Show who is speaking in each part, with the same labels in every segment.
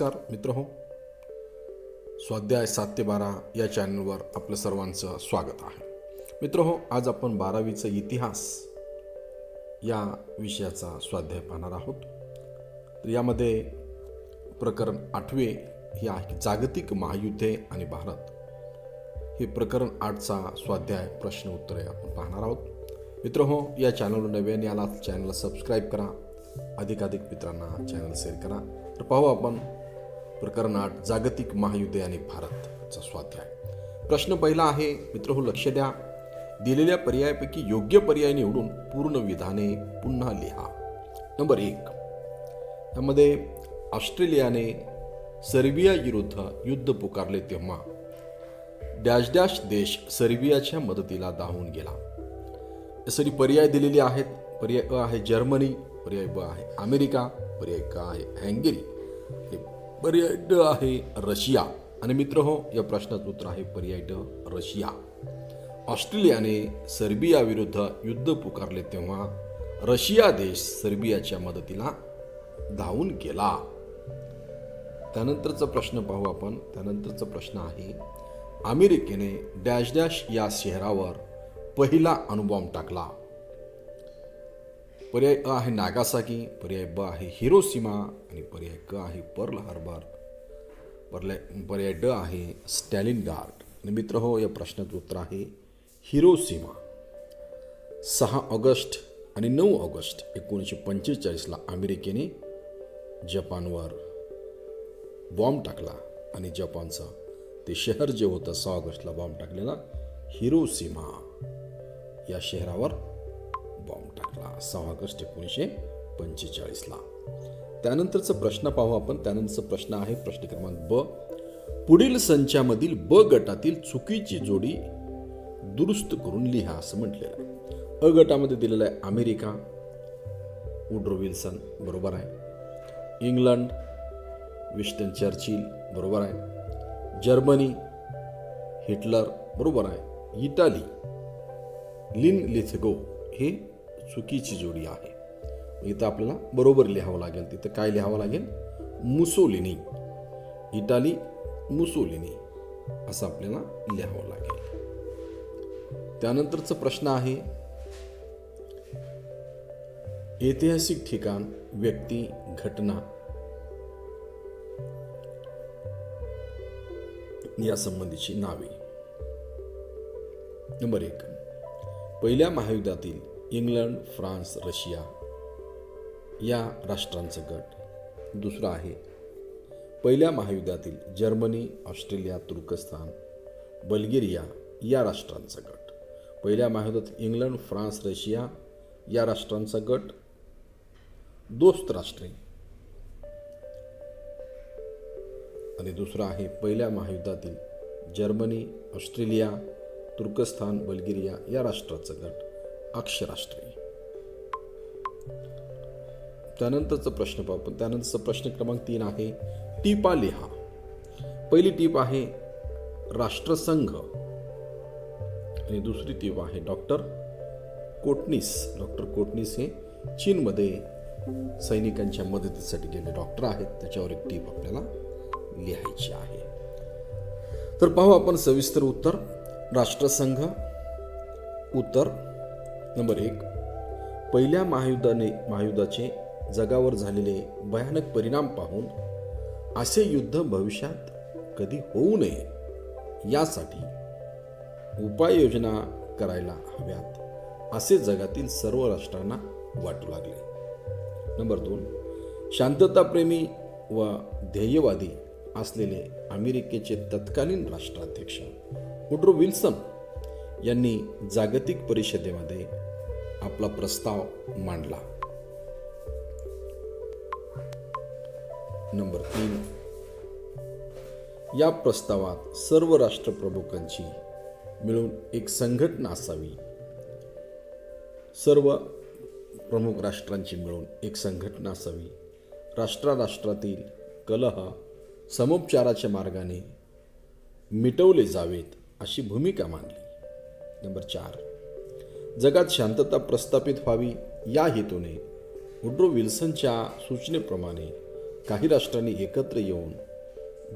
Speaker 1: नमस्कार मित्र हो स्वाध्याय सात ते बारा या चॅनलवर आपलं सर्वांचं स्वागत आहे. मित्र हो आज आपण बारावीचा इतिहास या विषयाचा स्वाध्याय पाहणार आहोत. तर यामध्ये प्रकरण आठवे हे आहे जागतिक महायुद्धे आणि भारत हे प्रकरण आठचा स्वाध्याय प्रश्न उत्तरे आपण पाहणार आहोत. मित्र हो या चॅनलवर नव्याने आला चॅनलला सबस्क्राईब करा. अधिकाधिक मित्रांना चॅनल शेअर करा. तर पाहू आपण प्रकरण आठ जागतिक महायुद्धे आणि भारतचा स्वाध्याय. प्रश्न पहिला आहे मित्र हो लक्ष द्या. दिलेल्या पर्यायापैकी योग्य पर्याय निवडून पूर्ण विधाने पुन्हा लिहा. नंबर एक. यामध्ये ऑस्ट्रेलियाने सर्बिया विरुद्ध युद्ध पुकारले तेव्हा डॅश डॅश देश सर्बियाच्या मदतीला धावून गेला. यासाठी पर्याय दिलेले आहेत. पर्याय अ आहे जर्मनी पर्याय ब आहे अमेरिका पर्याय क आहे हँगेरी. पर्याय ड आहे रशिया. आणि मित्र हो या प्रश्नाचं उत्तर आहे पर्याय ड रशिया. ऑस्ट्रेलियाने सर्बियाविरुद्ध युद्ध पुकारले तेव्हा रशिया देश सर्बियाच्या मदतीला धावून गेला. त्यानंतरचा प्रश्न पाहू आपण. त्यानंतरचा प्रश्न आहे अमेरिकेने डॅश डॅश या शहरावर पहिला अणुबॉम्ब टाकला. पर्याय अ आहे नागासाकी पर्याय ब आहे हिरोसीमा आणि पर्याय क आहे पर्ल हार्बर. पर्याय पर्याय ड आहे स्टॅलिन गार्ड आणि मित्र हो या प्रश्नाचं उत्तर आहे हिरोसीमा सहा ऑगस्ट आणि नऊ ऑगस्ट एकोणीसशे पंचेचाळीसला अमेरिकेने जपानवर बॉम्ब टाकला आणि जपानचं ते शहर जे होतं सहा ऑगस्टला बॉम्ब टाकलेला हिरोसीमा या शहरावर बॉम्ब टाकला सहा ऑगस्ट एकोणीसशे पंचेचाळीसला. त्यानंतरचा प्रश्न पाहू आपण. त्यानंतरचा प्रश्न आहे प्रश्न क्रमांक ब. पुढील संचामधील ब गटातील चुकीची जोडी दुरुस्त करून लिहा असं म्हटलेलं आहे. अ गटामध्ये दिलेलं आहे अमेरिका वुड्रो विल्सन बरोबर आहे. इंग्लंड विस्टन चर्चिल बरोबर आहे. जर्मनी हिटलर बरोबर आहे. इटाली लिन लिथगो हे चुकीची जोडी आहे. इथं आपल्याला बरोबर लिहावं लागेल. तिथं काय लिहावं लागेल? मुसोलिनी. इटाली मुसोलिनी असं आपल्याला लिहावं लागेल. त्यानंतरचा प्रश्न आहे ऐतिहासिक ठिकाण व्यक्ती घटना या संबंधीची नावे. नंबर एक पहिल्या महायुद्धातील इंग्लंड फ्रान्स रशिया या राष्ट्रांचं गट. दुसरं आहे पहिल्या महायुद्धातील जर्मनी ऑस्ट्रेलिया तुर्कस्तान बल्गेरिया या राष्ट्रांचा गट. पहिल्या महायुद्धात इंग्लंड फ्रान्स रशिया या राष्ट्रांचा गट. दोस्त राष्ट्रे. आणि दुसरा आहे पहिल्या महायुद्धातील जर्मनी ऑस्ट्रेलिया तुर्कस्तान बल्गेरिया या राष्ट्राचा गट. अक्षराष्ट्रे. त्यानंतरचा प्रश्न पाहू. आपण त्यानंतरचा प्रश्न क्रमांक तीन आहे टिपा लिहा पहिली टीप आहे राष्ट्रसंघ. आणि दुसरी टीप आहे डॉक्टर कोटनीस डॉक्टर कोटनीस हे चीनमध्ये सैनिकांच्या मदतीसाठी गेले डॉक्टर आहेत. त्याच्यावर एक टीप आपल्याला लिहायची आहे. तर पाहू आपण सविस्तर उत्तर. राष्ट्रसंघ उत्तर नंबर एक पहिल्या महायुद्धाने महायुद्धाचे जगावर झालेले भयानक परिणाम पाहून असे युद्ध भविष्यात कधी होऊ नये यासाठी उपाययोजना करायला हव्यात असे जगातील सर्व राष्ट्रांना वाटू लागले. नंबर दोन शांतताप्रेमी व ध्येयवादी असलेले अमेरिकेचे तत्कालीन राष्ट्राध्यक्ष वुड्रो विल्सन यांनी जागतिक परिषदेमध्ये आपला प्रस्ताव मांडला. नंबर तीन. या प्रस्तावात सर्व राष्ट्रप्रमुखांची मिळून एक संघटना असावी. सर्व प्रमुख राष्ट्रांची मिळून एक संघटना असावी. राष्ट्राराष्ट्रातील कलह समोपचाराच्या मार्गाने मिटवले जावेत अशी भूमिका मांडली. नंबर चार. जगात शांतता प्रस्थापित व्हावी या हेतूने वुड्रो विल्सनच्या सूचनेप्रमाणे काही राष्ट्रांनी एकत्र येऊन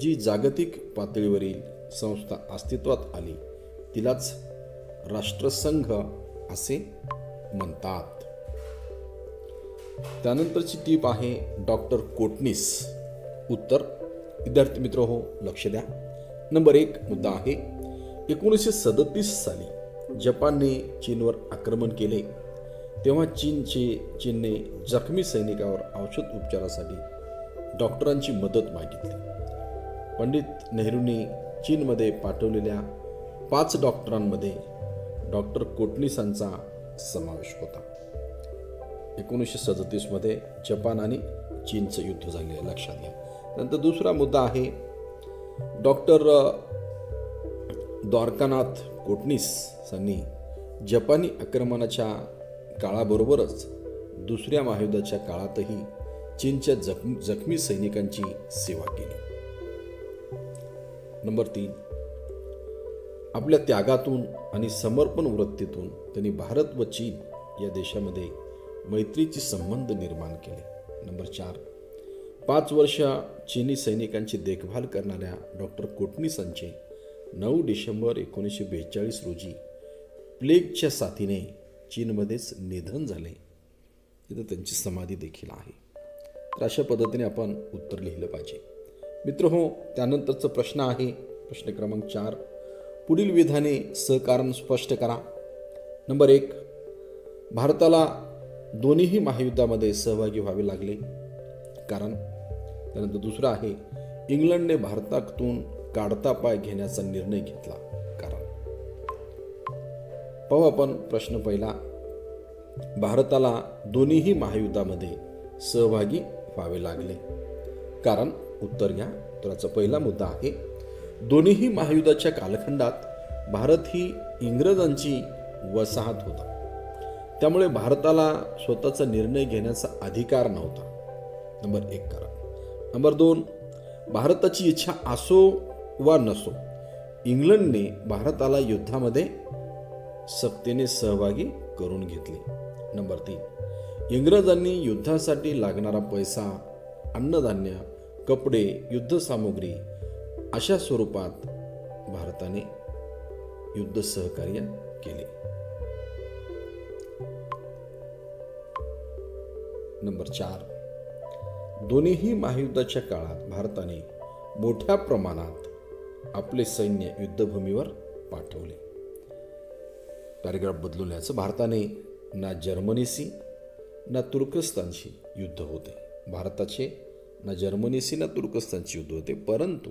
Speaker 1: जी जागतिक पातळीवरील संस्था अस्तित्वात आली तिलाच राष्ट्रसंघ असे म्हणतात. त्यानंतरची टीप आहे डॉक्टर कोटनीस. उत्तर. विद्यार्थी मित्र हो लक्ष द्या. नंबर एक मुद्दा आहे एकोणीसशे सदतीस साली जपानने चीनवर आक्रमण केले. तेव्हा चीनचे चीनने जखमी सैनिकावर औषध उपचारासाठी डॉक्टरांची मदत मागितली. पंडित नेहरूंनी चीनमध्ये पाठवलेल्या पाच डॉक्टरांमध्ये डॉक्टर कोटणीसांचा समावेश होता. एकोणीसशे सदतीसमध्ये जपान आणि चीनचं युद्ध झालेलं आहे, लक्षात घ्या. नंतर दुसरा मुद्दा आहे डॉक्टर द्वारकानाथ कोटणीसांनी जपानी आक्रमणाच्या काळाबरोबरच दुसऱ्या महायुद्धाच्या काळातही चीनच्या जखमी जखमी सैनिकांची सेवा केली. नंबर तीन आपल्या त्यागातून आणि समर्पण वृत्तीतून त्यांनी भारत व चीन या देशामध्ये मैत्रीचे संबंध निर्माण केले. नंबर चार पाच वर्ष चीनी सैनिकांची देखभाल करणाऱ्या डॉक्टर कोटनीसांचे नऊ डिसेंबर एकोणीसशे बेचाळीस रोजी प्लेगच्या साथीने चीनमध्येच निधन झाले. तिथं त्यांची समाधी देखील आहे. तर अशा पद्धतीने आपण उत्तर लिहिलं पाहिजे. मित्र हो त्यानंतरचा प्रश्न आहे. प्रश्न क्रमांक चार. पुढील विधाने सहकारण स्पष्ट करा. नंबर एक. भारताला दोन्हीही महायुद्धामध्ये सहभागी व्हावे लागले. कारण त्यानंतर दुसरं आहे इंग्लंडने भारतातून काढता पाय घेण्याचा निर्णय घेतला. कारण पाहू आपण प्रश्न पहिला. भारताला दोन्हीही महायुद्धामध्ये सहभागी व्हावे लागले. कारण उत्तर घ्या. उत्तराचा पहिला मुद्दा आहे दोन्हीही महायुद्धाच्या कालखंडात भारत ही इंग्रजांची वसाहत होता. त्यामुळे भारताला स्वतःचा निर्णय घेण्याचा अधिकार नव्हता. नंबर एक कारण. नंबर दोन भारताची इच्छा असो वा नसो. इंग्लंडने भारताला युद्धामध्ये सक्तीने सहभागी करून घेतले. नंबर तीन. इंग्रजांनी युद्धासाठी लागणारा पैसा अन्नधान्य कपडे युद्धसामुग्री अशा स्वरूपात भारताने युद्ध सहकार्य केले. नंबर चार. दोन्हीही महायुद्धाच्या काळात भारताने मोठ्या प्रमाणात आपले सैन्य युद्धभूमीवर पाठवले. पॅरेग्राफ बदलून याचं भारताने ना जर्मनीशी ना तुर्कस्तानशी युद्ध होते. भारताचे ना जर्मनीशी ना तुर्कस्तानशी युद्ध होते. परंतु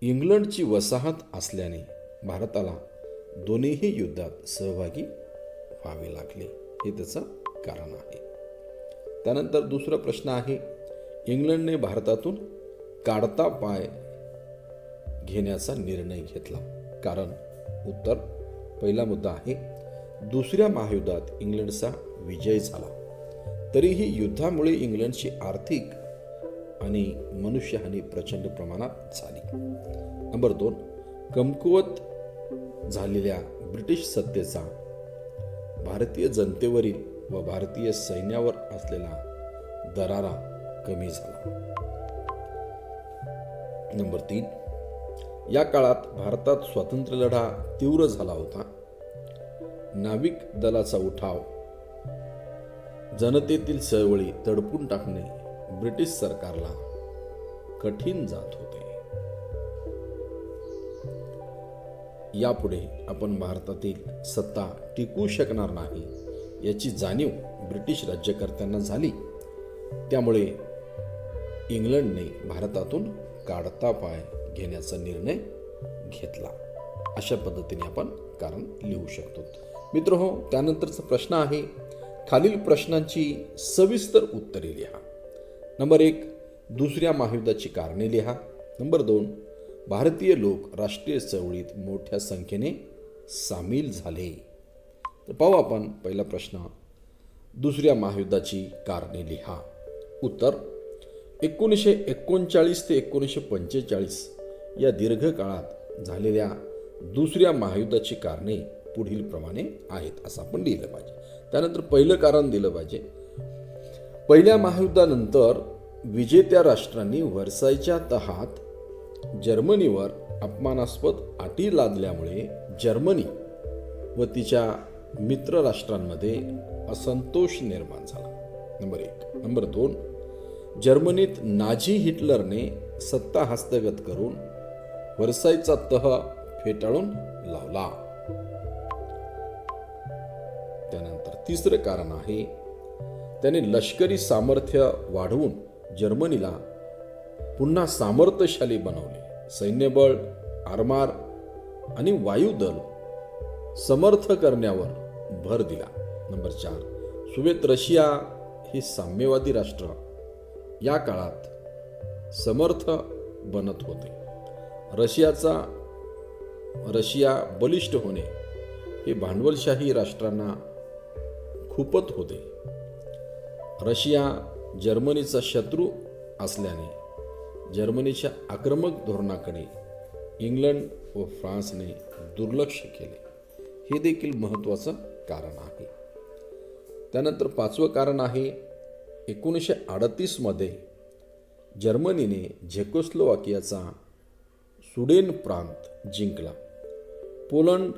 Speaker 1: इंग्लंडची वसाहत असल्याने भारताला दोन्हीही युद्धात सहभागी व्हावे लागले. हे त्याचं कारण आहे. त्यानंतर दुसरा प्रश्न आहे इंग्लंडने भारतातून काढता पाय घेण्याचा निर्णय घेतला. कारण उत्तर पहिला मुद्दा आहे दुसऱ्या महायुद्धात इंग्लंडचा विजय झाला. तरीही युद्धामुळे इंग्लंडची आर्थिक आणि मनुष्यहानी प्रचंड प्रमाणात झाली. नंबर दोन कमकुवत झालेल्या ब्रिटिश सत्तेचा भारतीय जनतेवरील व भारतीय सैन्यावर असलेला दरारा कमी झाला. नंबर तीन या काळात भारतात स्वातंत्र्य लढा तीव्र झाला होता. नाविक दलाचा उठाव जनतेतील चळवळी तडपून टाकणे ब्रिटिश सरकारला कठीण जात होते. यापुढे आपण भारतातील सत्ता टिकू शकणार नाही याची जाणीव ब्रिटिश राज्यकर्त्यांना झाली. त्यामुळे इंग्लंडने भारतातून काढता पाय घेण्याचा निर्णय घेतला. अशा पद्धतीने आपण कारण लिहू शकतो. मित्र हो त्यानंतरचा प्रश्न आहे खालील प्रश्नांची सविस्तर उत्तरे लिहा. नंबर एक दुसऱ्या महायुद्धाची कारणे लिहा. नंबर दोन भारतीय लोक राष्ट्रीय चळवळीत मोठ्या संख्येने सामील झाले. तर पाहू आपण पहिला प्रश्न दुसऱ्या महायुद्धाची कारणे लिहा. उत्तर एकोणीसशे एकोणचाळीस ते एकोणीसशे पंचेचाळीस या दीर्घकाळात झालेल्या दुसऱ्या महायुद्धाची कारणे पुढील प्रमाणे आहेत असं आपण लिहिलं पाहिजे. त्यानंतर पहिलं कारण दिलं पाहिजे. पहिल्या महायुद्धानंतर विजेत्या राष्ट्रांनी व्हर्सायच्या तहात जर्मनीवर अपमानास्पद अटी लादल्यामुळे जर्मनी व तिच्या मित्र राष्ट्रांमध्ये असंतोष निर्माण झाला. नंबर एक. नंबर दोन. जर्मनीत नाझी हिटलरने सत्ता हस्तगत करून वरसाईचा तह फेटाळून लावला. त्यानंतर तिसरं कारण आहे त्याने लष्करी सामर्थ्य वाढवून जर्मनीला पुन्हा सामर्थ्यशाली बनवले. सैन्यबळ आरमार आणि वायुदल समर्थ करण्यावर भर दिला. नंबर चार सुवेत रशिया ही साम्यवादी राष्ट्र. या काळात समर्थ बनत होते. रशियाचा रशिया बलिष्ठ होणे हे भांडवलशाही राष्ट्रांना खूपत होते. रशिया जर्मनीचा शत्रू असल्याने जर्मनीच्या आक्रमक धोरणाकडे इंग्लंड व फ्रान्सने दुर्लक्ष केले. हे देखील महत्त्वाचं कारण आहे. त्यानंतर पाचवं कारण आहे एकोणीसशे अडतीसमध्ये जर्मनीने झेकोस्लोवाकियाचा सुडेन प्रांत जिंकला. पोलंड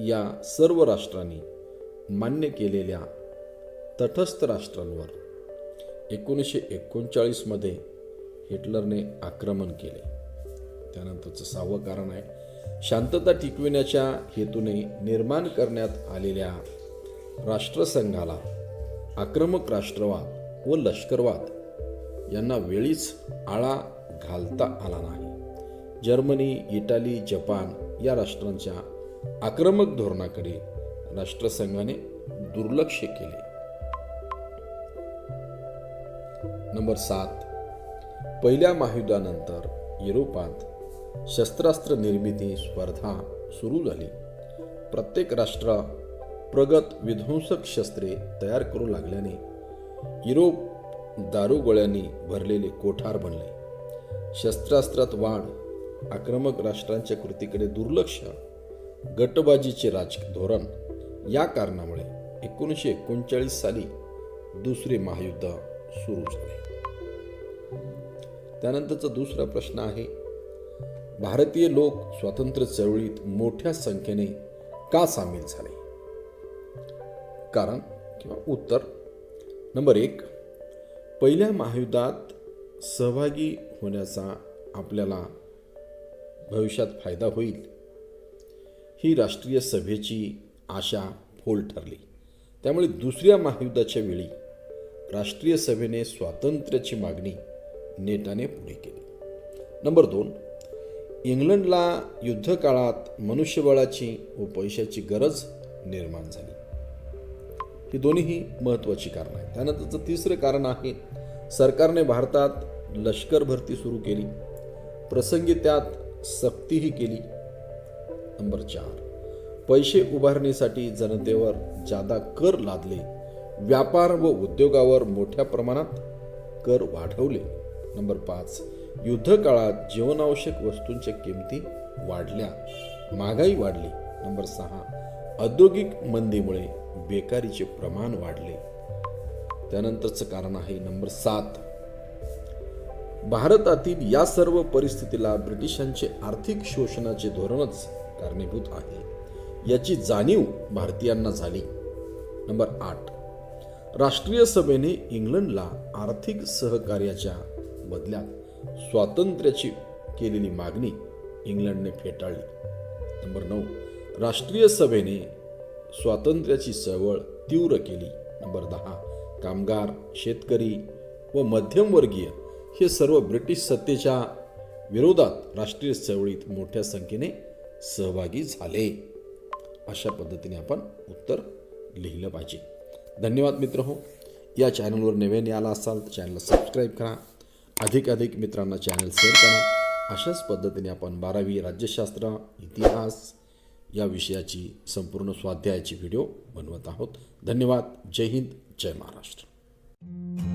Speaker 1: या सर्व राष्ट्रांनी मान्य केलेल्या तटस्थ राष्ट्रांवर एकोणीसशे एकोणचाळीसमध्ये हिटलरने आक्रमण केले. त्यानंतरचं सहावं कारण आहे शांतता टिकविण्याच्या हेतूने निर्माण करण्यात आलेल्या राष्ट्रसंघाला आक्रमक राष्ट्रवाद व लष्करवाद यांना वेळीच आळा घालता आला नाही. जर्मनी इटाली जपान या राष्ट्रांच्या आक्रमक धोरणाकडे राष्ट्रसंघाने दुर्लक्ष केले. नंबर सात. पहिल्या महायुद्धानंतर युरोपात शस्त्रास्त्र निर्मिती स्पर्धा सुरू झाली. प्रत्येक राष्ट्र प्रगत विध्वंसक शस्त्रे तयार करू लागल्याने युरोप दारुगोळ्यांनी भरलेले कोठार बनले. शस्त्रास्त्रात वाढ आक्रमक राष्ट्रांच्या कृतीकडे दुर्लक्ष गटबाजीचे राज धोरण या कारणामुळे एकोणीसशे एकोणचाळीस साली दुसरे महायुद्ध सुरू झाले. त्यानंतरचा दुसरा प्रश्न आहे भारतीय लोक स्वातंत्र्य चळवळीत मोठ्या संख्येने का सामील झाले? कारण किंवा उत्तर? नंबर एक पहिल्या महायुद्धात सहभागी होण्याचा आपल्याला भविष्यात फायदा होईल. ही राष्ट्रीय सभेची आशा फोल ठरली. त्यामुळे दुसऱ्या महायुद्धाच्या वेळी राष्ट्रीय सभेने स्वातंत्र्याची मागणी नेटाने पुढे केली. नंबर दोन इंग्लंडला युद्धकाळात मनुष्यबळाची व पैशाची गरज निर्माण झाली. ही दोन्हीही महत्त्वाची कारणं आहेत. त्यानंतरचं तिसरं कारण आहे सरकारने भारतात लष्कर भरती सुरू केली. प्रसंगी त्यात सक्तीही केली. नंबर चार. पैसे उभारणीसाठी जनतेवर जादा कर लादले. व्यापार व उद्योगावर मोठ्या प्रमाणात कर वाढवले. नंबर पाच. युद्धकाळात जीवनावश्यक वस्तूंच्या किमती वाढल्या. महागाई वाढली. नंबर सहा. औद्योगिक मंदीमुळे बेकारीचे प्रमाण वाढले. त्यानंतरचं कारण आहे नंबर सात. भारतातील या सर्व परिस्थितीला ब्रिटिशांचे आर्थिक शोषणाचे धोरणच कारणीभूत आहे. याची जाणीव भारतीयांना झाली. नंबर आठ. राष्ट्रीय सभेने इंग्लंडला आर्थिक सहकार्याच्या बदल्यात स्वातंत्र्याची केलेली मागणी इंग्लंडने फेटाळली. नंबर नऊ. राष्ट्रीय सभेने स्वातंत्र्याची चळवळ तीव्र केली. नंबर दहा. कामगार शेतकरी व मध्यमवर्गीय हे सर्व ब्रिटिश सत्तेच्या विरोधात राष्ट्रीय चळवळीत मोठ्या संख्येने सहभागी झाले. अशा पद्धतीने आपण उत्तर लिहिलं पाहिजे. धन्यवाद मित्र हो. या चॅनलवर नव्याने आला असाल तर चॅनलला सबस्क्राईब करा. अधिक अधिक मित्रांना चॅनल शेअर करा. अशाच पद्धतीने आपण बारावी राज्यशास्त्र इतिहास या विषयाची संपूर्ण स्वाध्यायाची व्हिडिओ बनवत आहोत. धन्यवाद. जय हिंद. जय महाराष्ट्र.